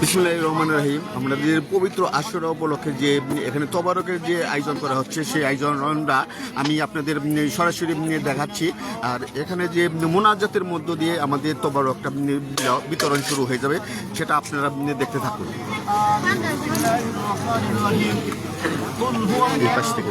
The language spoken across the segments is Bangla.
বিসমুল্লাহ রহমান রহিম আমাদের পবিত্র আশুরা উপলক্ষে যে, এখানে তবারকের যে আয়োজন করা হচ্ছে, সেই আয়োজনটা আমি আপনাদের সরাসরি দেখাচ্ছি। আর এখানে যে মোনাজাতের মধ্য দিয়ে আমাদের তবারকটা বিতরণ শুরু হয়ে যাবে, সেটা আপনারা দেখতে থাকুন। পাশ থেকে।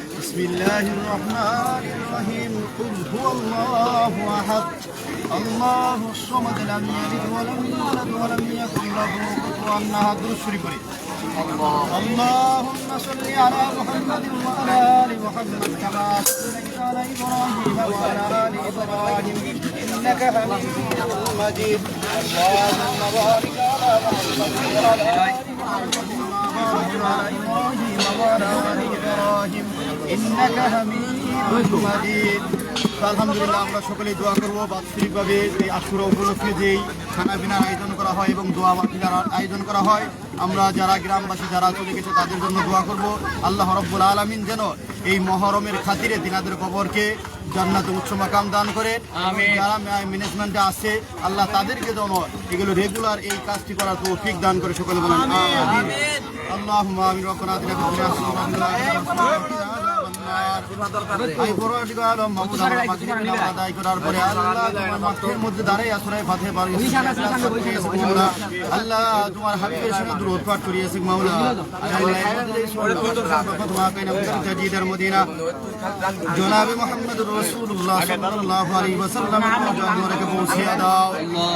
بسم الله الرحمن الرحيم. قل هو الله أحد. الله الصمد لم يلد ولم يولد ولم يكن له كفوا أحد. شريف পড়ি। اللهم صل على محمد وعلى آل محمد كما صليت على إبراهيم وعلى آل إبراهيم. إنك حميد مجيد. اللهم بارك على محمد وعلى آل محمد وعلى إبراهيم وعلى آل إبراهيم. আলহামদুলিল্লাহ আমরা সকলেই দোয়া করব বাৎসরিকভাবে এই আশুরা উপলক্ষে যেই খানাপিনার আয়োজন করা হয় এবং দোয়া বাতিলার আয়োজন করা হয়। আমরা যারা গ্রামবাসী যারা চলে গেছে তাদের জন্য দোয়া করব। আল্লাহ রব্বুল আলমিন যেন এই মহরমের খাতিরে দিনাদের কবরকে জান্নাত উচ্চ মাকাম দান করে যারা ম্যানেজমেন্টে আছে আল্লাহ তাদেরকে যেন এগুলো রেগুলার এই কাজটি করার তৌফিক দান করে সকলে বলেন আল্লাহ আমি রকনা আল্লাহ তোমার হাবিবের সঙ্গে দূরত পাঠ করিয়েছে মাওলা। জনাবে মোহাম্মদ সাল্লাল্লাহু আলাইহি ওয়াসাল্লাম দাও।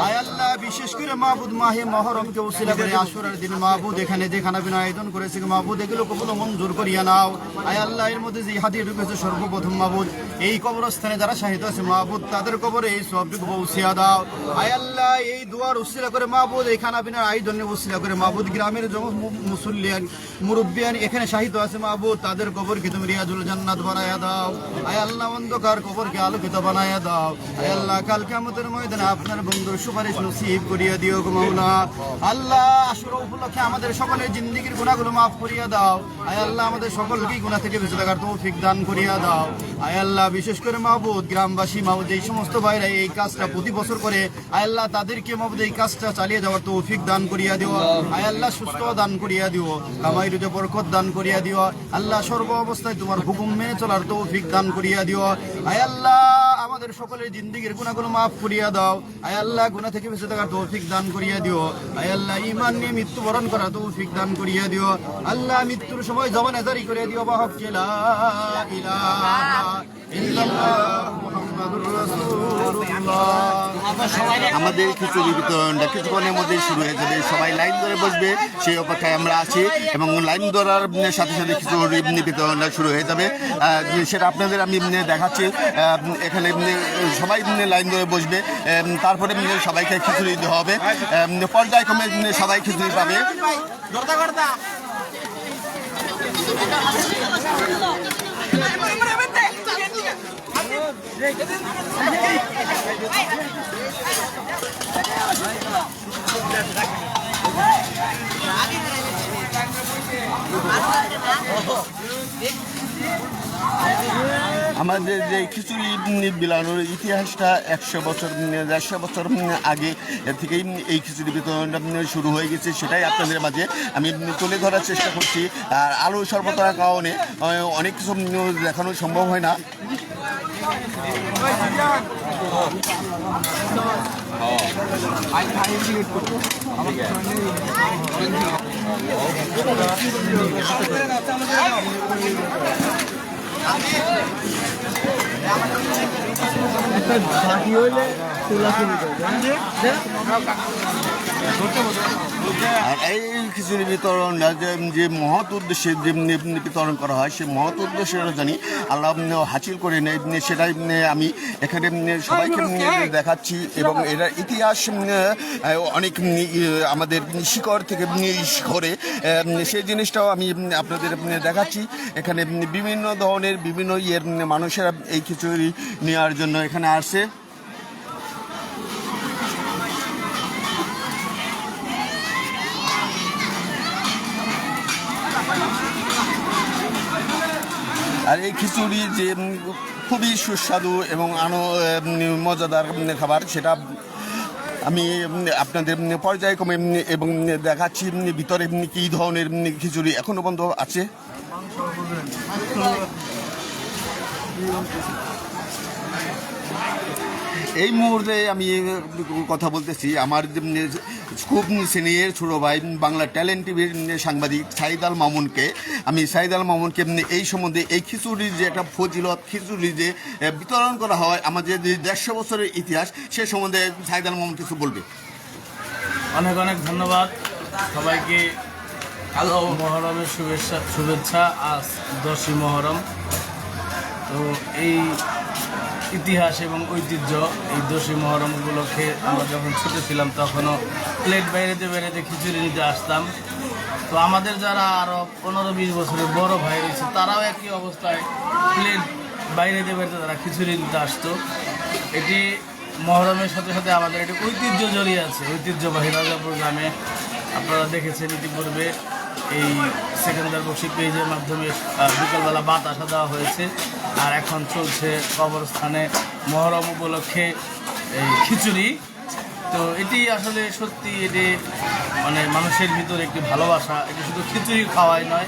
আয় বিশেষ করে মাহবুদ মাহে মহরমকে উসিলা করে আশুরার দিন মাহবুদ এখানে যে খানা পিনা আয়োজন করেছে মাহবুদ এগুলো কখনো মঞ্জুর করিয়া নাও। আয় আল্লাহ এর মধ্যে ঢুকেছে সর্বপ্রথম এই কবরস্থানে যারা শাহিদ আছে মাহবুদ তাদের কবরে এই সবটুকু দাও। আয় আল্লাহ, এই দুয়ার করে মাহবুদ করে মাহবুদ গ্রামের মুসল্লিয়ান, মুরব্বিয়ান, এখানে শাহিদ আছে মাহবুদ তাদের কবরকে তুমি রিয়াজুল জান্নাত বানায়া দাও। আয় আল্লাহ, অন্ধকার কবরকে আলোকিত বানায়া দাও। আয় আল্লাহ ময়দানে আপনার বন্ধুর সুপারিশ নসিব করিয়া দিও মাওলা। আল্লাহ, আশুরা উপলক্ষে আমাদের সকলের জিন্দেগির গুনাহগুলো মাফ করিয়া দাও। আয় আল্লাহ, আমাদের সকলকেই গুনাহ থেকে বেঁচে থাকার তৌফিক দান করিয়া দাও। আয়াল্লাহ বিশেষ করে মাহবুদ, গ্রামবাসী, মাহবুদ, এই সমস্ত ভাইরা এই কাজটা প্রতি বছর করে। আয়াল্লাহ তাদেরকে মাহবুদ, এই কাজটা চালিয়ে যাওয়ার তৌফিক দান করিয়া দিও। আয়াল্লাহ সুস্থ দান করিয়া দিও। কামাই রুজে বরকত দান করিয়া দিও। আল্লাহ সর্ব অবস্থায় তোমার হুকুম মেনে চলার তৌফিক দান করিয়া দিও। আয় আল্লাহ আমাদের সকলের জিন্দিগির গুণাগুলো মাফ করিয়া দাও। আয় আল্লাহ, গুণা থেকে বেঁচে থাকার তৌফিক দান করিয়া দিও। আয় আল্লাহ ইমান নিয়ে মৃত্যুবরণ করা তৌফিক দান করিয়া দিও। আল্লাহ, মৃত্যুর সময় জবানে জারি করিয়া দিও, বাহক লা ইলাহা ইল্লাল্লাহ আমাদের খিচুড়ি বিতরণটা কিছুক্ষণের মধ্যেই শুরু হয়ে যাবে। সবাই লাইন ধরে বসবে, সেই অপেক্ষায় আমরা আছি এবং লাইন ধরার সাথে সাথে খিচুড়ি বিতরণটা শুরু হয়ে যাবে। সেটা আপনাদের আমি দেখাচ্ছি। এখানে সবাই লাইন ধরে বসবে। তারপরে সবাইকে খিচুড়ি দেওয়া হবে। পর্যায়ক্রমে সবাই খিচুড়ি পাবে। Oh, আমাদের যে খিচুড়ি বিলানোর ইতিহাসটা একশো বছর দেড়শো বছর আগে থেকেই এই খিচুড়ি বিতরণটা শুরু হয়ে গেছে, সেটাই আপনাদের মাঝে আমি তুলে ধরার চেষ্টা করছি। আর আলো সর্বতার কারণে অনেক কিছু দেখানো সম্ভব হয় না। Amen. আর এই খিচুড়ি বিতরণ যে মহৎ উদ্দেশ্যে যে বিতরণ করা হয় সেই মহৎ উদ্দেশ্যে জানি, আল্লাহ হাসিল করে নেয় সেটাই আমি এখানে সবাইকে দেখাচ্ছি এবং এটার ইতিহাস অনেক আমাদের শিকড় থেকে শিখরে সেই জিনিসটাও আমি আপনাদের দেখাচ্ছি। এখানে বিভিন্ন ধরনের বিভিন্ন ইয়ের সেরা এই খিচুড়ি নেওয়ার জন্য এখানে আসে। আর এই খিচুড়ি যে খুবই সুস্বাদু এবং আনো মজাদার খাবার, সেটা আমি আপনাদের পর্যায়ক্রমে এবং দেখাচ্ছি ভিতরে কী ধরনের খিচুড়ি এখনও পর্যন্ত আছে। এই মুহূর্তে আমি কথা বলতেছি, আমার খুব সিনিয়র ছোটো ভাই বাংলা ট্যালেন্ট টিভির সাংবাদিক সাইদ আল মামুনকে, আমি সাইদ আল মামুনকে এই সম্বন্ধে এই খিচুড়ির যে একটা ফজিলত, খিচুড়ি যে বিতরণ করা হয়, আমাদের যে দেড়শো বছরের ইতিহাস, সে সম্বন্ধে সাইদ আল মামুন কিছু বলবে। অনেক অনেক ধন্যবাদ। সবাইকে মহরমের শুভেচ্ছা শুভেচ্ছা, আজ দশই মহরম। তো এই ইতিহাস এবং ঐতিহ্য এই দশই মহরম উপলক্ষে আমরা যখন ছোট ছিলাম তখনও প্লেট বাইরেতে বাইরেতে খিচুড়ি নিতে আসতাম। তো আমাদের যারা আরও পনেরো বিশ বছরের বড় ভাই রয়েছে, তারাও একই অবস্থায় প্লেট বাইরেতে বাইরেতে তারা খিচুড়ি নিতে আসতো। এটি মহরমের সাথে সাথে আমাদের একটি ঐতিহ্য জড়িয়ে আছে। ঐতিহ্যবাহী রাজাপুর গ্রামে আপনারা দেখেছেন ইতিপূর্বে এই সেকেন্দার বক্সি পেজের মাধ্যমে বিকালবেলা বাতাসা দেওয়া হয়েছে। আর এখন চলছে কবরস্থানে মহরম উপলক্ষে এই খিচুড়ি। তো এটি আসলে সত্যি এটি মানে মানুষের ভিতরে একটি ভালোবাসা। এটি শুধু খিচুড়ি খাওয়াই নয়,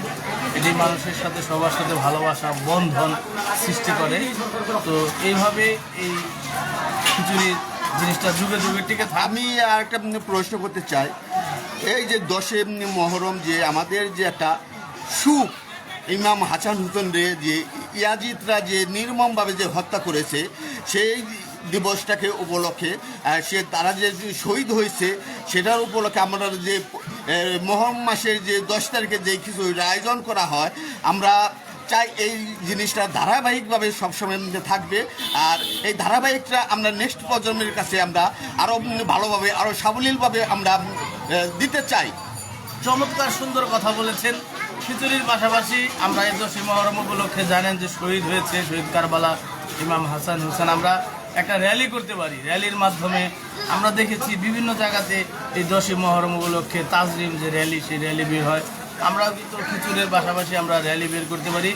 এটি মানুষের সাথে, সবার সাথে ভালোবাসা, বন্ধন সৃষ্টি করে। তো এইভাবে এই খিচুড়ির জিনিসটা যুগে যুগে টিকে আমি আর একটা প্রশ্ন করতে চাই। এই যে দশে মহরম যে আমাদের যে একটা সুখ ইমাম হাসান হুসেন রে যে ইয়াজিদরা যে নির্মমভাবে যে হত্যা করেছে সেই দিবসটাকে উপলক্ষে সে তারা যে শহীদ হয়েছে সেটার উপলক্ষে আমরা যে আহ, মহরম মাসের যে দশ তারিখে যে কিছু আয়োজন করা হয় আমরা চাই এই জিনিসটা ধারাবাহিকভাবে সবসময় থাকবে। আর এই ধারাবাহিকটা আমরা নেক্সট প্রজন্মের কাছে আমরা আরও ভালোভাবে আরও সাবলীলভাবে আমরা দিতে চাই। চমৎকার সুন্দর কথা বলেছেন। খিচুড়ির পাশাপাশি আমরা এই দশই মহরম উপলক্ষে জানেন যে শহীদ হয়েছে শহীদ কারবালা ইমাম হাসান হুসেন। আমরা একটা র্যালি করতে পারি। র্যালির মাধ্যমে আমরা দেখেছি বিভিন্ন জায়গাতে এই দশই মহরম উপলক্ষে তাজরিম যে র্যালি, সেই র্যালি বের হয়। আমরাও কিন্তু খিচুড়ির পাশাপাশি আমরা র্যালি বের করতে পারি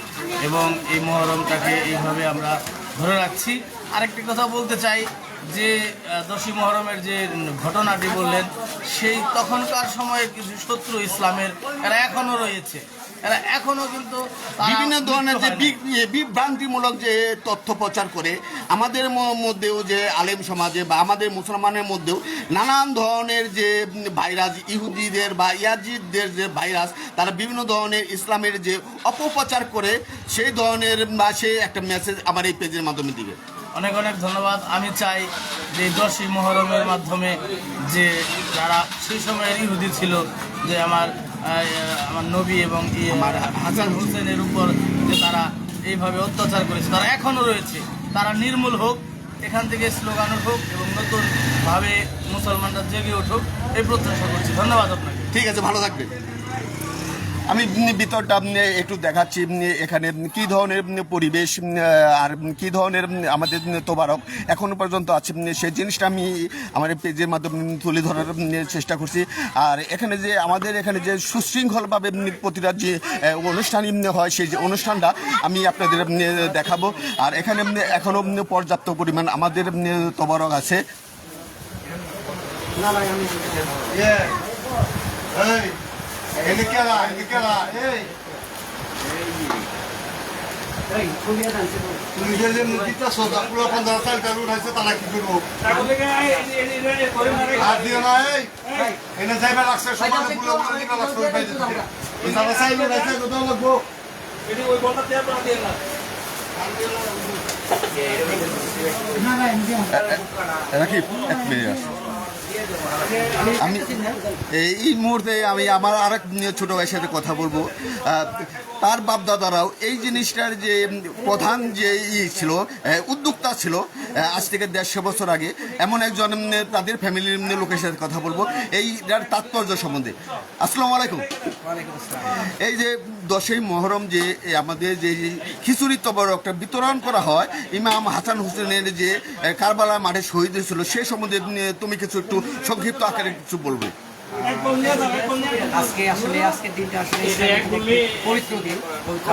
এবং এই মহরমটাকে এইভাবে আমরা ধরে রাখছি। আরেকটি কথা বলতে চাই যে দশই মহরমের যে ঘটনাটি বললেন সেই তখনকার সময়ের কিছু শত্রু ইসলামের এরা এখনও রয়েছে। এরা এখনও কিন্তু বিভিন্ন ধরনের যে বিভ্রান্তিমূলক যে তথ্য প্রচার করে আমাদের মধ্যেও যে আলেম সমাজে বা আমাদের মুসলমানের মধ্যেও নানান ধরনের যে ভাইরাস ইহুদিদের বা ইয়াজিদদের যে ভাইরাস তারা বিভিন্ন ধরনের ইসলামের যে অপপ্রচার করে সেই ধরনের বা সেই একটা মেসেজ আমার এই পেজের মাধ্যমে দিবে। অনেক অনেক ধন্যবাদ। আমি চাই যে দশই মহরমের মাধ্যমে যে যারা সেই সময়ের ইহুদি ছিল যে আমার আমার নবী এবং হাসান হোসেনের উপর যে তারা এইভাবে অত্যাচার করেছে তারা এখনও রয়েছে। তারা নির্মূল হোক এখান থেকে স্লোগান হোক এবং নতুনভাবে মুসলমানরা জেগে উঠুক এই প্রত্যাশা করছি। ধন্যবাদ আপনাকে। ঠিক আছে ভালো থাকবে আমি ভিতরটা একটু দেখাচ্ছি এখানে কি ধরনের পরিবেশ আর কি ধরনের আমাদের তোবারক এখনও পর্যন্ত আছে সেই জিনিসটা আমি আমার পেজের মাধ্যমে তুলে ধরার চেষ্টা করছি। আর এখানে যে আমাদের এখানে যে সুশৃঙ্খলভাবে প্রতিটা যে অনুষ্ঠান হয় সেই যে অনুষ্ঠানটা আমি আপনাদের দেখাবো। আর এখানে উম, এখনও পর্যাপ্ত পরিমাণ আমাদের তোবারক আছে। তুমি যে যে সোজা পুরো চালটা উঠাইছে তারা কি করব আর দিও না এই এনে যাইবা লাগছে সমানে পুরো পুরো লাগছে ওই বাইরে তারা চাইল উঠাইছে কত লাগবো রাখি এক মিনিট আসো। আমি এই- মুহূর্তে আমি আমার আরেক ছোটো ভাইয়ের সাথে কথা বলব। তার বাপদাদারাও এই জিনিসটার যে প্রধান যে ই ছিল উদ্যোক্তা ছিল আজ থেকে দেড়শো বছর আগে এমন একজন তাদের ফ্যামিলির লোকের সাথে কথা বলব। এইটার তাৎপর্য সম্বন্ধে। আসসালামু আলাইকুম। এই যে দশই মহরম যে আমাদের যে খিচুড়ি তবরকটা বিতরণ করা হয় ইমাম হাসান হোসেনের যে কারবালা মাঠে শহীদ হয়েছিল সে সম্বন্ধে তুমি কিছু একটু সংক্ষিপ্ত আকারে কিছু বলবে। আজকে আসলে আজকের দিনটা আসলে পবিত্র দিন পবিত্র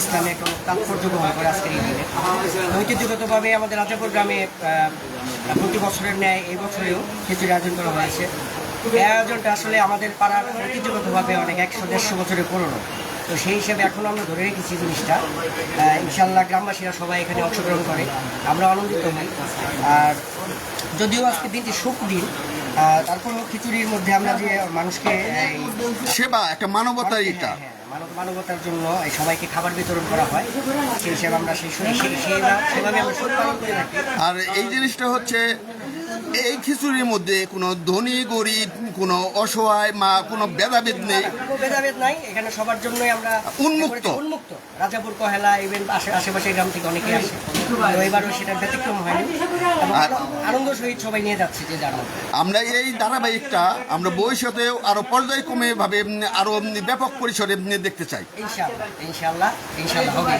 ইসলামে একটা তাৎপর্য বহন করে আজকের এই দিনে। ঐতিহ্যগতভাবে আমাদের রাজাপুর গ্রামে প্রতি বছরের ন্যায় এই বছরেও খিচুড়ি আয়োজন করা হয়েছে। এই আয়োজনটা আসলে আমাদের পাড়ার ঐতিহ্যগতভাবে অনেক একশো দেড়শো বছরের পুরনো। তো সেই হিসেবে এখনও আমরা ধরে রেখেছি জিনিসটা। ইনশাল্লাহ গ্রামবাসীরা সবাই এখানে অংশগ্রহণ করে। আমরা আনন্দিত হই। আর যদিও আজকে দিনটি শোক দিন তারপরেও খিচুড়ির মধ্যে আমরা যে মানুষকে সেবা একটা মানবতার এটা হ্যাঁ, মানবতার জন্য সবাইকে খাবার বিতরণ করা হয়। সেই হিসেবে আমরা সেই সেভাবে আমরা পালন করে থাকি। আর এই জিনিসটা হচ্ছে এই খিচুড়ির মধ্যে কোনো ধনী গরিব কোনো অসহায় মা কোনো ভেদাভেদ নেই। ভেদাভেদ নাই। এখানে সবার জন্যই আমরা উন্মুক্ত। উন্মুক্ত। রাজাপুর কহেলা ইভেন আশেপাশের গ্রাম থেকে অনেকে আসে। এবারও সেটা ব্যতিক্রম হয়নি। আর- আনন্দ সহিত সবাই নিয়ে যাচ্ছে যে যার আমরা এই ধারাবাহিকটা আমরা ভবিষ্যতেও আরও পর্যায়ক্রমে ভাবে আরও ব্যাপক পরিসরে দেখতে চাই। হবে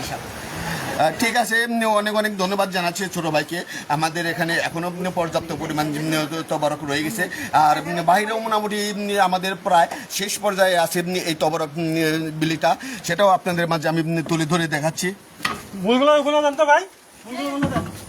ঠিক আছে অনেক অনেক ধন্যবাদ জানাচ্ছি ছোট ভাইকে। আমাদের এখানে এখনও উম, পর্যাপ্ত পরিমাণ তবরক রয়ে গেছে। আর বাইরেও মোটামুটি আমাদের প্রায় শেষ পর্যায়ে আছে এই তবরক বিলিটা। সেটাও আপনাদের মাঝে আমি তুলে ধরে দেখাচ্ছি। ভাই?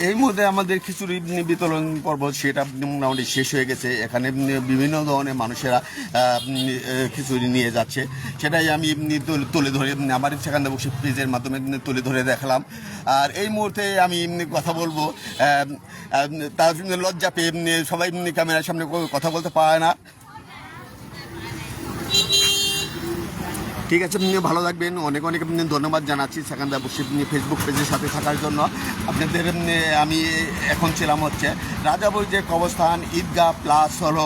এই মুহূর্তে আমাদের খিচুড়ি বিতরণ পর্ব সেটা মোটামুটি শেষ হয়ে গেছে। এখানে বিভিন্ন ধরনের মানুষেরা খিচুড়ি নিয়ে যাচ্ছে। সেটাই আমি তুলে- ধরে, আমার সেখানে বসে পেজের মাধ্যমে তুলে ধরে দেখালাম। আর এই মুহূর্তে আমি কথা বলব তার লজ্জা পেয়ে সবাই ক্যামেরার সামনে কথা বলতে পারে না। ঠিক আছে, আপনি ভালো থাকবেন। অনেক অনেক ধন্যবাদ জানাচ্ছি সেখানদা বসে আপনি ফেসবুক পেজের সাথে থাকার জন্য। আপনাদের আমি এখন ছিলাম হচ্ছে রাজাপুর যে কবস্থান ঈদগাহ প্লাস হলো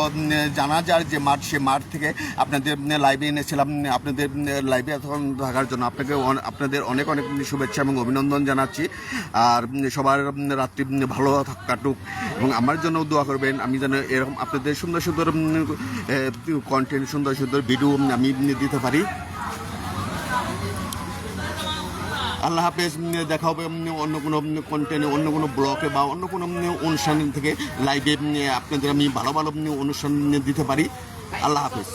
জানাজার যে মাঠ, সে মাঠ থেকে আপনাদের লাইভে এনেছিলাম। আপনাদের লাইভে এখন থাকার জন্য আপনাকে আপনাদের অনেক অনেক শুভেচ্ছা এবং অভিনন্দন জানাচ্ছি। আর সবার রাত্রি ভালো কাটুক এবং আমার জন্য দোয়া করবেন। আমি যেন এরকম আপনাদের সুন্দর সুন্দর কন্টেন্ট সুন্দর সুন্দর ভিডিও আমি দিতে পারি। আল্লাহ হাফেজ দেখা হবে অন্য কোনো কন্টেন্টে অন্য কোনো ব্লকে বা অন্য কোনো অনুষ্ঠান থেকে লাইভে আপনাদের আমি ভালো ভালো অনুষ্ঠান দিতে পারি। আল্লাহ হাফেজ।